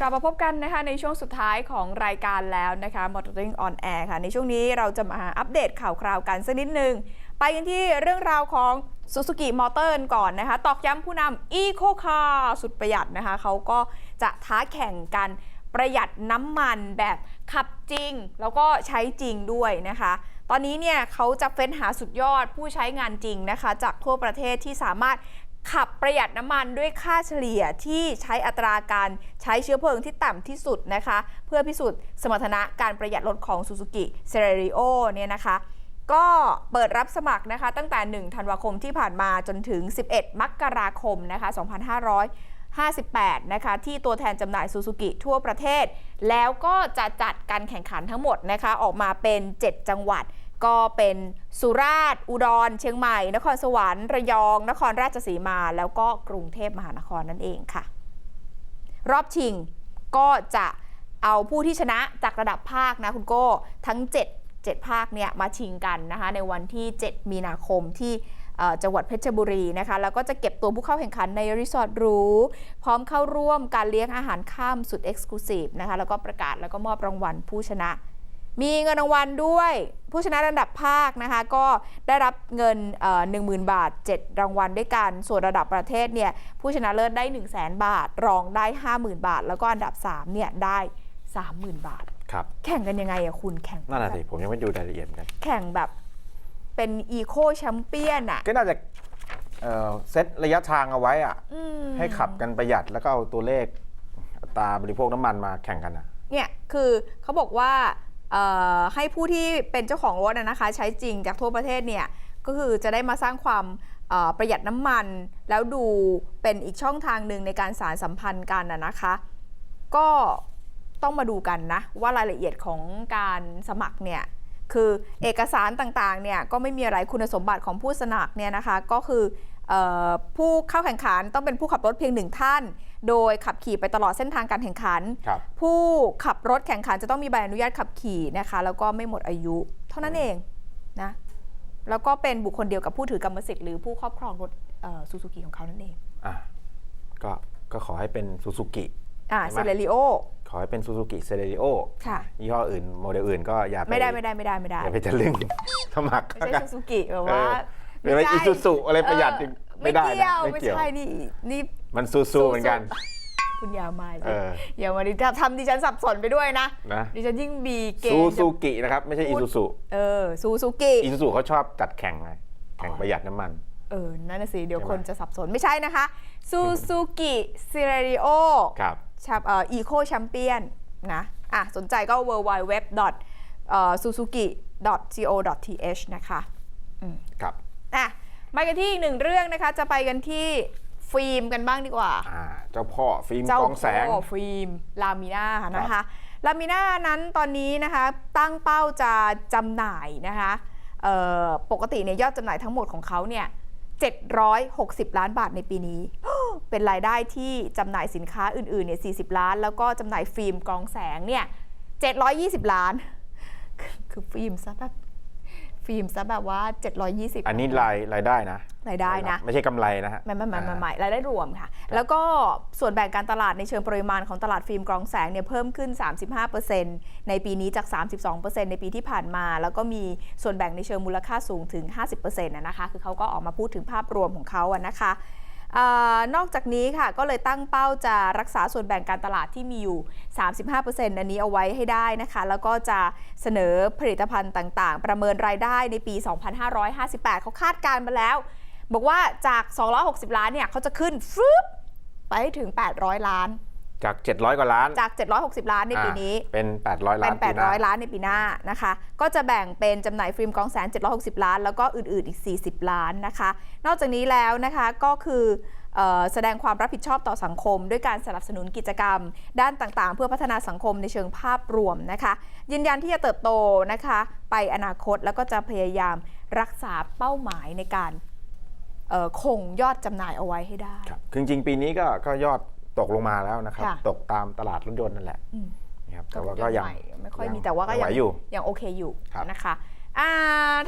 กลับมาพบกันนะคะในช่วงสุดท้ายของรายการแล้วนะคะ Motoring on Air ค่ะ ในช่วงนี้เราจะมาอัปเดตข่าวคราวกันสักนิดหนึ่งไปกันที่เรื่องราวของ Suzuki Motor ก่อนนะคะ ตอกย้ำผู้นำ Eco Car สุดประหยัดนะคะ เขาก็จะท้าแข่งกันประหยัดน้ำมันแบบขับจริง แล้วก็ใช้จริงด้วยนะคะ ตอนนี้เนี่ยเขาจะเฟ้นหาสุดยอดผู้ใช้งานจริงนะคะ จากทั่วประเทศที่สามารถ ขับประหยัดน้ำมันด้วยค่าเฉลี่ยที่ใช้อัตราการใช้เชื้อเพลิงที่ต่ำที่สุดนะคะ เพื่อพิสูจน์สมรรถนะการประหยัดรถของ Suzuki c e r r i o เนี่ยนะคะ ก็เปิดรับสมัครนะคะตั้งแต่ 1 ธันวาคมที่ผ่านมาจนถึง 11 มกราคมนะคะ 2558 นะคะ ที่ตัวแทนจำหน่าย Suzuki ทั่วประเทศ แล้วก็จะจัดการแข่งขันทั้งหมดนะคะ ออกมาเป็น 7 จังหวัด ก็เป็นสุราษฎร์อุดร เชียงใหม่ นครสวรรค์ระยอง นครราชสีมา แล้วก็กรุงเทพมหานครนั่นเองค่ะ รอบชิงก็จะเอาผู้ที่ชนะจากระดับภาคนะคุณโก้ทั้ง 7 7 ภาคเนี่ยมาชิงกันนะคะในวันที่ 7 มีนาคมที่จังหวัดเพชรบุรีนะคะแล้วก็จะเก็บตัวผู้เข้าแข่งขันในรีสอร์ทหรูพร้อมเข้าร่วมการเลี้ยงอาหารข้ามสุดเอ็กซ์คลูซีฟนะคะแล้วก็ประกาศแล้วก็มอบรางวัลผู้ชนะ มีเงินรางวัลด้วย ผู้ชนะระดับภาคนะคะ ก็ได้รับเงินหนึ่งหมื่นบาท 7 รางวัลด้วยกัน ส่วนระดับประเทศเนี่ยผู้ชนะเลิศได้ 1 0 0 0 0แบาท รองได้ 50,000 บาท แล้วก็อันดับ3เนี่ยได้ 30,000 บาท ครับ แข่งกันยังไงอะคุณแข่งนั่นแหะสิผมยังไม่ดูรายละเอียดเหมือนกันแข่งแบบเป็นอีโคแชมเปี้ยนอะก็น่าจะเอ่อเซตระยะทางเอาไว้อะอืมให้ขับกันประหยัดแล้วก็เอาตัวเลขอัตราบริโภคน้ำมันมาแข่งกันนะเนี่ยคือเขาบอกว่าเอ่อ ให้ผู้ที่เป็นเจ้าของรถนะนะคะใช้จริงจากทั่วประเทศเนี่ยก็คือจะได้มาสร้างความประหยัดน้ำมัน แล้วดูเป็นอีกช่องทางหนึ่งในการสารสัมพันธ์กันนะนะคะ ก็ต้องมาดูกันนะ ว่ารายละเอียดของการสมัครเนี่ยคือเอกสารต่างๆเนี่ยก็ไม่มีอะไรคุณสมบัติของผู้สมัครเนี่ยนะคะก็คืออผู้เข้าแข่งขันต้องเป็นผู้ขับรถเพียงหนึ่งท่าน โดยขับขี่ไปตลอดเส้นทางการแข่งขันครับผู้ขับรถแข่งขันจะต้องมีใบอนุญาตขับขี่นะคะ แล้วก็ไม่หมดอายุ เท่านั้นเองนะแล้วก็เป็นบุคคลเดียวกับผู้ถือกรรมสิทธิ์หรือผู้ครอบครองรถซูซูกิของเขานั่นเองอะก็ก็ขอให้เป็นซูซูกิอ่าเห็เซนไหมเลริโอขอให้เป็นซูซูกิเซเร i โอค่ะยี่ห้ออื่นโมเดลอื่นก็อย่าไปไม่ได้ไม่ได้ไม่ได้ไม่ได้อย่าไปจะลึงสมัครไม่ใช่ซูซูกิแบบว่า เออไม่ใช่ Isuzu อะไรประหยัดเออไม่ได้นะเกี่ยวไม่ไม่เกี่ยว ใช่นี่นี่ มันซูซูเหมือนกัน คุณอยามาสิเอออย่ามาดิทำดิฉันสับสนไปด้วยนะ นะ ดิฉันยิ่งมีเกซูณฑ์ซูกินะครับ ไม่ใช่อีซูซูเออซูซูกิอีซูซูเขาชอบจัดแข่งไงแข่งประหยัดน้ำมัน เออ นั่นน่ะสิ เดี๋ยวใช่ไหม คนจะสับสนไม่ใช่นะคะซูซูกิซิเรริโอครับ ชับเอ่อีโคแชมเปี้ยนนะอะสนใจก็ w w w suzuki co th นะคะ ครับ อะมากันที่อีกหนึ่งเรื่องนะคะ จะไปกันที่ฟิล์มกันบ้างดีกว่า อ่า เจ้าพ่อฟิล์มเจ้ากองแสง พ่อฟิล์มลามิน่านะคะลามิน่านั้นตอนนี้นะคะตั้งเป้าจะจำหน่ายนะคะเอ่อปกติเนี่ยยอดจำหน่ายทั้งหมดของเขาเนี่ย760 ล้านบาทในปีนี้ เป็นรายได้ที่จำหน่ายสินค้าอื่นๆเนี่ย40 ล้าน แล้วก็จำหน่ายฟิล์มกรองแสงเนี่ย720 ล้าน คือฟิล์มซะแบบ ฟิล์มซะแบบว่า 720 อันนี้รายรายได้นะรายได้นะ ไม่ใช่กำไรนะฮะไม่ไม่ไม่ไม่อ่าไม่รายได้รวมค่ะ แล้วก็ส่วนแบ่งการตลาดในเชิงปริมาณของตลาดฟิล์มกรองแสงเนี่ยเพิ่มขึ้น 35%ในปีนี้จาก 32%ในปีที่ผ่านมา แล้วก็มีส่วนแบ่งในเชิงมูลค่าสูงถึง 50%นะนะคะ คือเขาก็ออกมาพูดถึงภาพรวมของเขาอะนะคะ อนอกจากนี้ค่ะก็เลยตั้งเป้าจะรักษาส่วนแบ่งการตลาดที่มีอยู่ 35%อันนี้เอาไว้ให้ได้นะคะ แล้วก็จะเสนอผลิตภัณฑ์ต่างๆ ประเมินรายได้ในปี 2558 เขาคาดการณ์มาแล้ว บอกว่าจาก 260 ล้านเนี่ยเขาจะขึ้นฟึบไปถึง 800 ล้าน จาก 700 กว่าล้าน จาก 760 ล้านในปีนี้อ่าเป็น 800 ล้าเป็นนปีหน้า800 ล้านในปีหน้านะคะ ก็จะแบ่งเป็นจำหน่ายฟิล์มกรองแสง760 ล้าน แล้วก็อื่น ๆ อีก 40 ล้านนะคะ นอกจากนี้แล้วนะคะก็คือเอ่อแสดงความรับผิดชอบต่อสังคม ด้วยการสนับสนุนกิจกรรม ด้านต่างๆ เพื่อพัฒนาสังคมในเชิงภาพรวมนะคะยืนยันที่จะเติบโตนะคะ ไปอนาคตแล้วก็จะพยายามรักษาเป้าหมายในการเอ่อคงยอดจำหน่ายเอาไว้ให้ได้ ครับคือจริงๆปีนี้ก็ก็ยอด ตกลงมาแล้วนะครับ ค่ะ ตกตามตลาดรถยนต์นั่นแหละอืมนะครับแต่ว่าก็ยังใหม่ไม่ค่อยมีงแต่ว่าก็งไหยัวงอยู่ยังโอเคอยู่ครับนะคะอ่า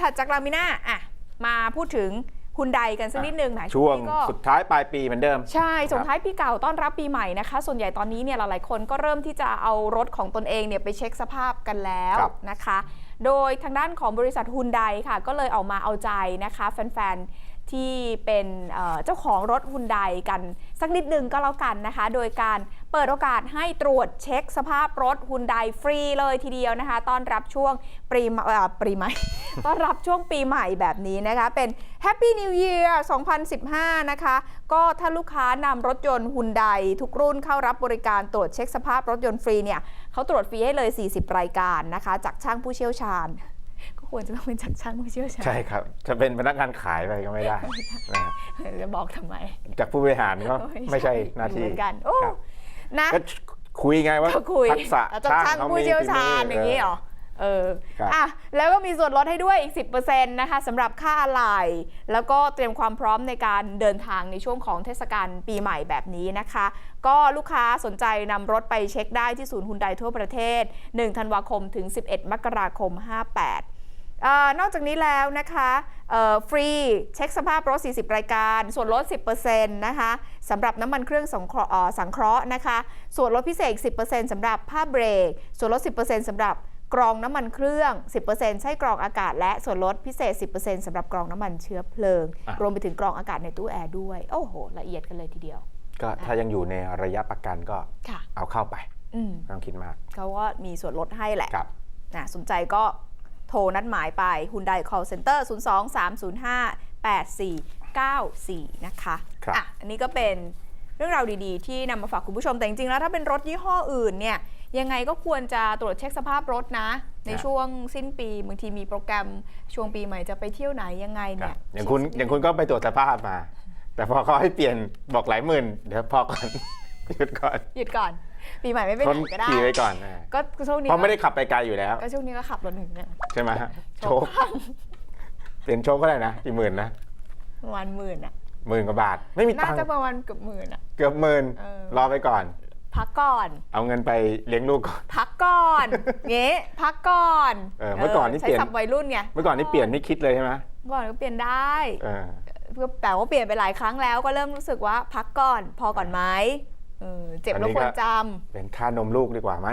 ถัดจากลามิน่าอะมาพูดถึงฮุนไดกันสักนิดนึงแหมช่วงนี้ก็ สุดท้ายปลายปีเหมือนเดิม ใช่ส่งท้ายปีเก่าต้อนรับปีใหม่นะคะ ส่วนใหญ่ตอนนี้เนี่ยหลายๆคนก็เริ่มที่จะเอารถของตนเองเนี่ยไปเช็คสภาพกันแล้วครับนะคะ โดยทางด้านของบริษัทฮุนไดค่ะ ก็เลยออกมาเอาใจนะคะ แฟนๆ ที่เป็นเจ้าของรถฮุนไดกันสักนิดนึงก็แล้วกันนะคะ โดยการเปิดโอกาสให้ตรวจเช็คสภาพรถฮุนไดฟรีเลยทีเดียวนะคะ ต้อนรับช่วงปีใหม่เอ่อปีใหม่ ต้อนรับช่วงปีใหม่แบบนี้นะคะ เป็น Happy New Year 2015 นะคะ ก็ถ้าลูกค้านำรถยนต์ฮุนไดทุกรุ่นเข้ารับบริการตรวจเช็คสภาพรถยนต์ฟรีเนี่ยเขาตรวจฟรีให้เลย 40 รายการนะคะ จากช่างผู้เชี่ยวชาญ ควรจะต้องเป็นจากช่างผู้เชี่ยวชาญใช่ครับ จะเป็นพนักงานขายไปก็ไม่ได้นะฮะจะบอกทำไม จากผู้บริหารก็ไม่ใช่หน้าที่เหมือนกันโอ้ครับนะก็คุยไงว่าก็คุยทักษะแล้วจากช่างเขผู้มีเชี่ยวชาญฝีมือย่างนี้เหรอเออครับอะแล้วก็มีส่วนลดให้ด้วยอีก 10%นะคะสำหรับค่าอะไหล่แล้วก็เตรียมความพร้อมในการเดินทางในช่วงของเทศกาลปีใหม่แบบนี้นะคะ ก็ลูกค้าสนใจนำรถไปเช็คได้ที่ศูนย์ฮุนไดทั่วประเทศ 1 ธันวาคมถึง 11 มกราคม 58เออนอกจากนี้แล้วนะคะเอ่อฟรีเช็คสภาพรถ 40 รายการ ส่วนลด 10%นะคะสำหรับน้ำมันเครื่องสังเคราะห์เอ่อสังเคราะห์นะคะ ส่วนลดพิเศษอีก10%สำหรับผ้าเบรก ส่วนลด 10%สำหรับกรองน้ำมันเครื่อง 10%ใช้กรองอากาศ และส่วนลดพิเศษ 10%สำหรับกรองน้ำมันเชื้อเพลิงอะรวมไปถึงกรองอากาศในตู้แอร์ด้วย โอ้โห ละเอียดกันเลยทีเดียว ก็ถ้ายังอยู่ในระยะประกันก็ค่ะเอาเข้าไปอืมไม่ต้องคิดมากเขาก็มีส่วนลดให้แหละครับนะสนใจก็ โทรนัดหมายไป Hyundai Call Center 02-305-8494 นะคะครับอะอันนี้ก็เป็นเรื่องราวดีๆ ที่นำมาฝากคุณผู้ชมแต่จริงๆแล้วถ้าเป็นรถยี่ห้ออื่นเนี่ยยังไงก็ควรจะตรวจเช็คสภาพรถนะ ในช่วงสิ้นปีบางทีมีโปรแกรมช่วงปีใหม่จะไปเที่ยวไหนยังไงคเนี่รับยอย่างคุณอย่างคุณก็ไปตรวจสภาพมา แต่พอเขาให้เปลี่ยนบอกหลายหมื่นเดี๋ยวพอก่อนหยุดก่อนหยุดก่อน ปีใหม่ไม่ไปทไหนนก็ได้ขี่ไว้ก่อนนะก็ช่วงนี้เพราะไม่ได้ขับไปไกลอยู่แล้ว ก็ช่วงนี้ก็ขับรถหนึ่งเนี่ยใช่ไหมฮะโชโชคคเปลี่ยนโชคก็ได้นะกี่หมื่นนะประมาณหมื่นอะหมื่นกว่าบาท ไม่มีน่าตังค์จะประมาณเกือบหมื่นอะเกือบหมื่นเออรอไปก่อน พักก่อน เอาเงินไปเลี้ยงลูกก่อนพักก่อนเงี้พักก่อนเออเมื่อก่อนนี่ใช้เปลี่ยนศัพท์วัยรุ่นไงเมื่อก่อนนี่เปลี่ยนไม่คิดเลยใช่ไหมเมื่อก่อนก็เปลี่ยนได้เออแต่ว่าเปลี่ยนไปหลายครั้งแล้วก็เริ่มรู้สึกว่าพักก่อน พอก่อนไหม เออเจ็บอันแล้วนี้ควรก็จเป็นค่านมลูกดีกว่าไหม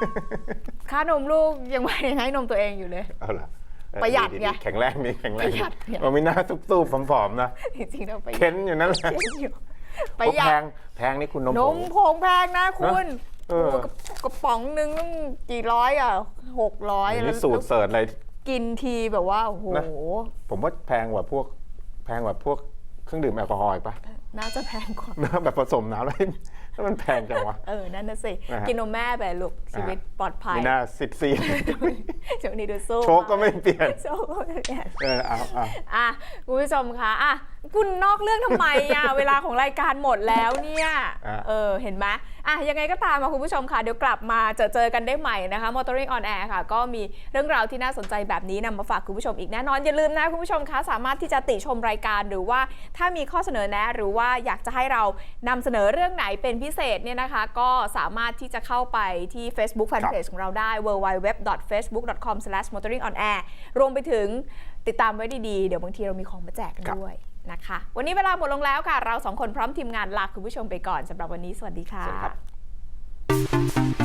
ำค่านมลูกยังไม่ได้ให้นมตัวเองอยู่เลย เอาล่ะเออประหยัดไงแข็งแรงดีแข็งแรงประหยัดไง มันมีหน้าซุบๆผอมๆนะจริงๆเราไปเค้นอยู่นั่นแหละเค้นอยู่ปโอ้ระหยัแพดงแพงนี่คุณนมนผมผงแพงนะคุณเออ โอ้กระกระป๋องหนึงต้องกี่ร้อยอะหกร้อยอันแล้นี้วสูตรเสิร์ชอะไร กินทีแบบว่าโอ้โหนะ ผมว่าแพงกว่าพวก แพงกว่าพวกเครื่องดื่มแอลกอฮอล์อีกปะ น่าจะแพงกว่า นะแบบผสมน้ำแล้วแล้ มันแพงจังวะ เออ นั่นน่ะสิ นะฮะ กินนมแม่ไปลูกชีวิตปลอดภัยมีหน้าซิดซีดช่วงนี้ดูสู้โชคก็ไม่เปลี่ยน โชคก็ไม่เปลี่ยน เออเอาเอา อะคุณผู้ชมคะอะคุณนอกเรื่องทำไมอะ เวลาของรายการหมดแล้วเนี่ย อะ เออ เห็นไหมอะ ยังไงก็ตามมาคุณผู้ชมค่ะ เดี๋ยวกลับมาเจอเจอกันได้ใหม่นะคะ Motoring on Air ค่ะ ก็มีเรื่องราวที่น่าสนใจแบบนี้นำมาฝากคุณผู้ชมอีกแน่นอน อย่าลืมนะคุณผู้ชมคะ สามารถที่จะติชมรายการหรือว่าถ้ามีข้อเสนอแนะ หรือว่าอยากจะให้เรานำเสนอเรื่องไหนเป็นพิเศษเนี่ยนะคะก็สามารถที่จะเข้าไปที่ Facebook Fanpage ของเราได้ www.facebook.com/motoringonair รวมไปถึงติดตามไว้ดีๆ เดี๋ยวบางทีเรามีของมาแจกกันครับด้วยนะคะ วันนี้เวลาหมดลงแล้วค่ะ เราสองคนพร้อมทีมงานลาคุณผู้ชมไปก่อนสำหรับวันนี้สวัสดีค่ะสวัสดีครับ